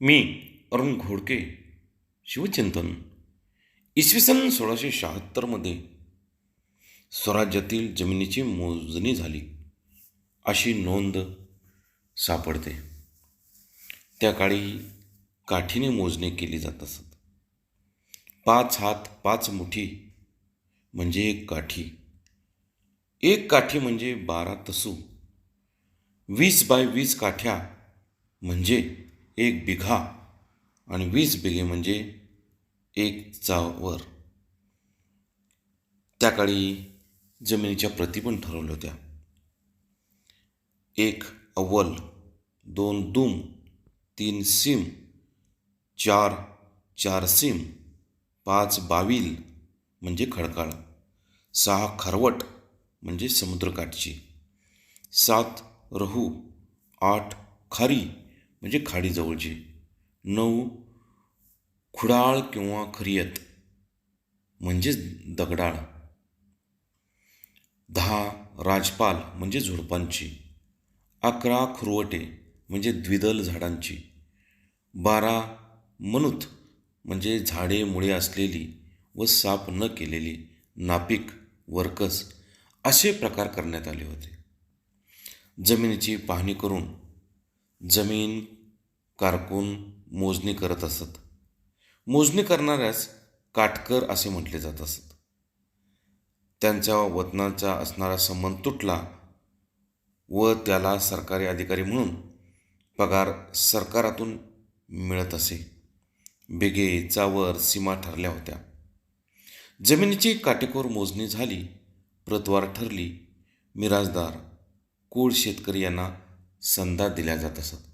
मी अरुण घोडके शिवचिंतन इसवी सन सोळाशे शहात्तरमध्ये स्वराज्यातील जमिनीची मोजणी झाली. अशी नोंद सापडते. त्या काळी काठीने मोजणी केली जात असत. पाच हात पाच मुठी म्हणजे एक काठी. एक काठी म्हणजे बारा तसू. वीस बाय वीस काठ्या म्हणजे एक बिघा आणि वीस बिघे म्हणजे एक चावर त्या काळी जमिनीच्या प्रती पण ठरवल्या होत्या. एक अव्वल दोन दुम तीन सीम चार चार सीम पाच बावील म्हणजे खडकाळ सहा खरवट म्हणजे समुद्रकाठची सात रहू आठ खारी म्हणजे खाडीजवळची. नऊ खुडाळ किंवा खरियत म्हणजेच दगडाळ. दहा राजपाल म्हणजे झुडपांची. अकरा खुरवटे म्हणजे द्विदल झाडांची. बारा मनुत म्हणजे झाडे मुळे असलेली व साफ न केलेली नापिक वर्कस असे प्रकार करण्यात आले होते. जमिनीची पाहणी करून जमीन कारकून मोजणी करत असत. मोजणी करणाऱ्यास काटकर असे म्हटले जात असत. त्यांच्या वतनाचा असणारा संबंध तुटला व त्याला सरकारी अधिकारी म्हणून पगार सरकारातून मिळत असे. बेगे चावर सीमा ठरल्या होत्या. जमिनीची काटेकोर मोजणी झाली प्रतवार ठरली मिराजदार कुळ शेतकरी यांना संधा दिल्या जात असत.